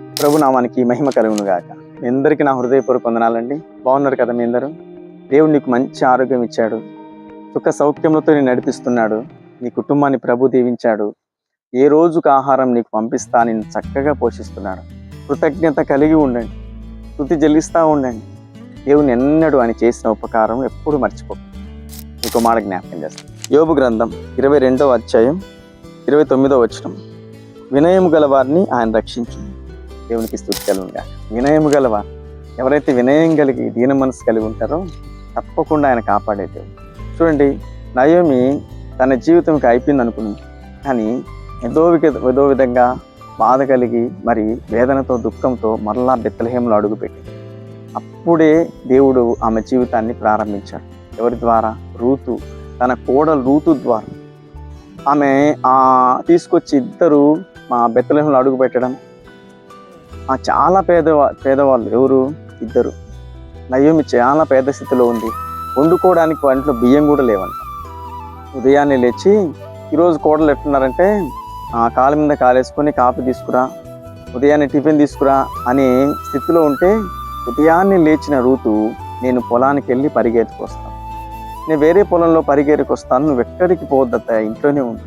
ప్రభు నామానికి మహిమ కలుగును గాక మీ అందరికీ నా హృదయపూర్వక వందనాలండి. బాగున్నారు కదా మీ అందరూ? దేవుడు నీకు మంచి ఆరోగ్యం ఇచ్చాడు. సుఖ సౌఖ్యములతో నేను నడిపిస్తున్నాడు. నీ కుటుంబాన్ని ప్రభు దీవించాడు. ఏ రోజుకు ఆహారం నీకు పంపిస్తా నేను చక్కగా పోషిస్తున్నాడు. కృతజ్ఞత కలిగి ఉండండి. స్థుతి చెల్లిస్తూ ఉండండి. దేవుని ఎన్నడూ ఆయన చేసిన ఉపకారం ఎప్పుడు మర్చిపో ఇంకో మాట జ్ఞాపకం చేస్తాను. యోబు గ్రంథం ఇరవై రెండవ అధ్యాయం ఇరవై తొమ్మిదో వచనం. వినయము గల వారిని ఆయన రక్షించు దేవునికి స్థుతి కలుగుగా వినయము గలవ ఎవరైతే వినయం కలిగి దీన మనసు కలిగి ఉంటారో తప్పకుండా ఆయన కాపాడే దేవుడు చూడండి నయోమి తన జీవితంకి అయిపోయింది అనుకుంది కానీ ఏదో ఏదో విధంగా బాధ కలిగి మరి వేదనతో దుఃఖంతో మరలా బెత్తలహేములో అడుగుపెట్టింది. అప్పుడే దేవుడు ఆమె జీవితాన్ని ప్రారంభించాడు. ఎవరి ద్వారా? రూతు. తన కోడలు రూతు ద్వారా. ఆమె తీసుకొచ్చి ఇద్దరు మా బెత్తలహేములో అడుగు పెట్టడం చాలా పేదవా పేదవాళ్ళు ఎవరు? ఇద్దరు. నయోమి చాలా పేద స్థితిలో ఉంది. వండుకోవడానికి వాంట్లో బియ్యం కూడా లేవంట. ఉదయాన్నే లేచి ఈరోజు కోడలు ఎట్టున్నారంటే ఆ కాలు మీద కాలేసుకొని కాఫీ తీసుకురా ఉదయాన్నే టిఫిన్ తీసుకురా అనే స్థితిలో ఉంటే ఉదయాన్నే లేచిన రూతు నేను పొలానికి వెళ్ళి పరిగెత్తుకొస్తాను నేను వేరే పొలంలో పరిగెరుకొస్తాను నువ్వు ఎక్కడికి పోవద్దత్త? ఇంట్లోనే ఉంది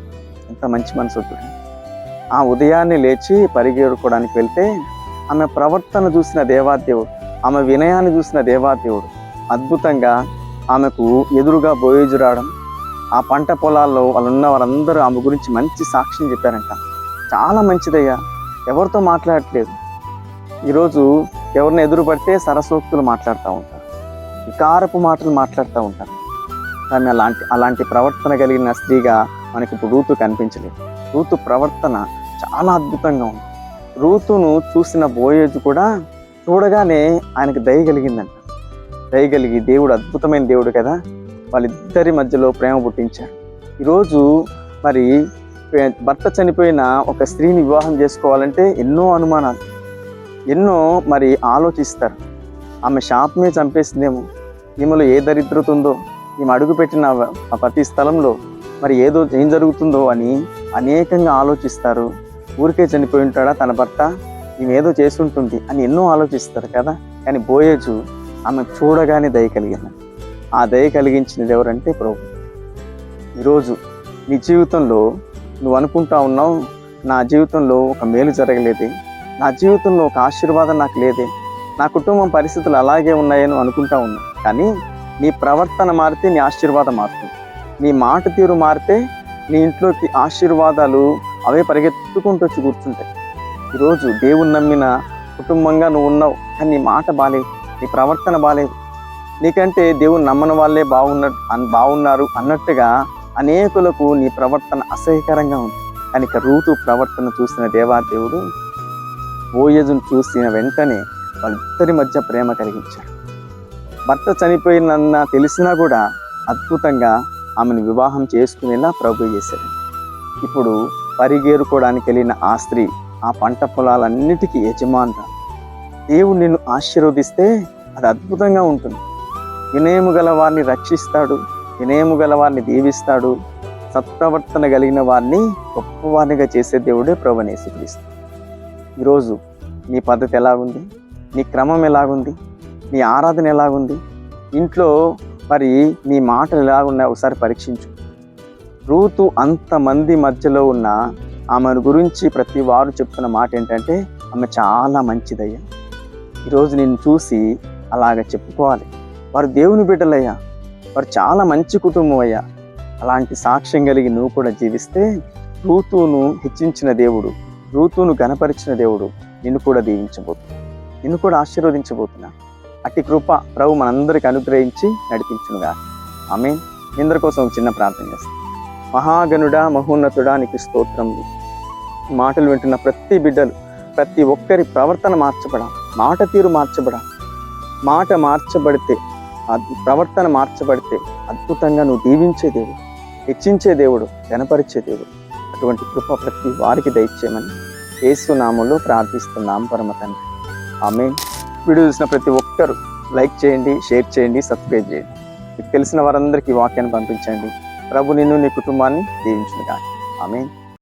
ఎంత మంచి మనసు ఆ ఉదయాన్నే లేచి పరిగెరుకోవడానికి వెళ్తే ఆమె ప్రవర్తన చూసిన దేవాదేవుడు ఆమె వినయాన్ని చూసిన దేవాదేవుడు అద్భుతంగా ఆమెకు ఎదురుగా బోయేజు రావడం ఆ పంట పొలాల్లో వాళ్ళు ఉన్న వారందరూ ఆమె గురించి మంచి సాక్ష్యం చెప్పారంట. చాలా మంచిదయ్యా ఎవరితో మాట్లాడట్లేదు. ఈరోజు ఎవరిని ఎదురుపడితే సరసోక్తులు మాట్లాడుతూ ఉంటారు వికారపు మాటలు మాట్లాడుతూ ఉంటారు. కానీ అలాంటి అలాంటి ప్రవర్తన కలిగిన స్త్రీగా మనకి ఇప్పుడు రూతు కనిపించలేదు. రూతు ప్రవర్తన చాలా అద్భుతంగా ఉంది. రూతును చూసిన బోయేజ్ కూడా చూడగానే ఆయనకు దయ కలిగిందంట. దయ కలిగి దేవుడు అద్భుతమైన దేవుడు కదా? వాళ్ళిద్దరి మధ్యలో ప్రేమ పుట్టించాడు ఈరోజు మరి భర్త చనిపోయిన ఒక స్త్రీని వివాహం చేసుకోవాలంటే ఎన్నో అనుమానాలు ఎన్నో మరి ఆలోచిస్తారు. ఆమె శాపమే చంపేసిందేమో? ఈమెలో ఏ దరిద్రత ఉందో? ఈమె అడుగుపెట్టిన ప్రతి స్థలంలో మరి ఏదో ఏం జరుగుతుందో అని అనేకంగా ఆలోచిస్తారు. ఊరికే చనిపోయి ఉంటాడా తన భర్త? ఈమె ఏదో చేస్తుంటుంది అని ఎన్నో ఆలోచిస్తారు కదా? కానీ బోయేజు ఆమె చూడగానే దయ కలిగింది. ఆ దయ కలిగించినది ఎవరంటే ప్రభు. ఈరోజు నీ జీవితంలో నువ్వు అనుకుంటా ఉన్నావు నా జీవితంలో ఒక మేలు జరగలేదే నా జీవితంలో ఒక ఆశీర్వాదం నాకు లేదే నా కుటుంబం పరిస్థితులు అలాగే ఉన్నాయని అనుకుంటా ఉన్నావు. కానీ నీ ప్రవర్తన మారితే నీ ఆశీర్వాదం మారుతుంది. నీ మాట తీరు మారితే నీ ఇంట్లోకి ఆశీర్వాదాలు అవే పరిగెత్తుకుంటూ వచ్చి కూర్చుంటాయి. ఈరోజు దేవుని నమ్మిన కుటుంబంగా నువ్వు ఉన్నావు కానీ నీ మాట బాలేదు నీ ప్రవర్తన బాలేదు. నీకంటే దేవుని నమ్మని వాళ్ళే బాగున్న అన్- బాగున్నారు అన్నట్టుగా అనేకులకు నీ ప్రవర్తన అసహ్యకరంగా ఉంది. కనుక రూతు ప్రవర్తన చూసిన దేవాదేవుడు ఓయజును చూసిన వెంటనే వాళ్ళిద్దరి మధ్య ప్రేమ కలిగించాడు. భర్త చనిపోయినన్న తెలిసినా కూడా అద్భుతంగా ఆమెను వివాహం చేసుకునేలా ప్రభు చేశాడు. ఇప్పుడు పరిగేరుకోవడానికి వెళ్ళిన ఆ స్త్రీ ఆ పంట పొలాలన్నిటికీ యజమానురాలు. దేవుడు నిన్ను ఆశీర్వదిస్తే అది అద్భుతంగా ఉంటుంది. వినయము గల వారిని రక్షిస్తాడు వినయము గల వారిని దీవిస్తాడు సత్ప్రవర్తన కలిగిన వారిని గొప్పవారినిగా చేసే దేవుడే ప్రభునేసుక్రీస్తు ఈరోజు నీ పద్ధతి ఎలాగుంది? నీ క్రమం ఎలాగుంది? నీ ఆరాధన ఎలాగుంది? ఇంట్లో మరి నీ మాటలు ఎలాగున్నాయి ఒకసారి పరీక్షించు. రూతు అంతమంది మధ్యలో ఉన్న ఆమెను గురించి ప్రతి వారు చెప్తున్న మాట ఏంటంటే ఆమె చాలా మంచిదయ్యా. ఈరోజు నేను చూసి అలాగ చెప్పుకోవాలి. వారు దేవుని బిడ్డలయ్యా. వారు చాలా మంచి కుటుంబం అయ్యా అలాంటి సాక్ష్యం కలిగి నువ్వు కూడా జీవిస్తే రూతును హెచ్చించిన దేవుడు రూతును గణపరిచిన దేవుడు నిన్ను కూడా దీవించబోతున్నా నిన్ను కూడా ఆశీర్వదించబోతున్నా. అట్టి కృప ప్రభు మనందరికి అనుగ్రహించి నడిపించునుగా. ఆమె ఇందరి కోసం ఒక చిన్న ప్రార్థన చేస్తాం. మహాగణుడా మహోన్నతుడా నీకు స్తోత్రం. మాటలు వింటున్న ప్రతి బిడ్డలు ప్రతి ఒక్కరి ప్రవర్తన మార్చబడ మాట తీరు మార్చబడ. మాట మార్చబడితే ప్రవర్తన మార్చబడితే అద్భుతంగా నువ్వు దీవించే దేవుడు హెచ్చించే దేవుడు గణపరిచే దేవుడు. అటువంటి కృప ప్రతి వారికి దయచేయమని యేసు నామంలో ప్రార్థిస్తున్నాం పరమ తండ్రి. ఆమె వీడియో చూసిన ప్రతి ఒక్కరు లైక్ చేయండి షేర్ చేయండి సబ్స్క్రైబ్ చేయండి. మీకు తెలిసిన వారందరికీ వాక్యాన్ని పంపించండి. ప్రభు నిన్ను నీ కుటుంబాన్ని దీవించుగా ఆమె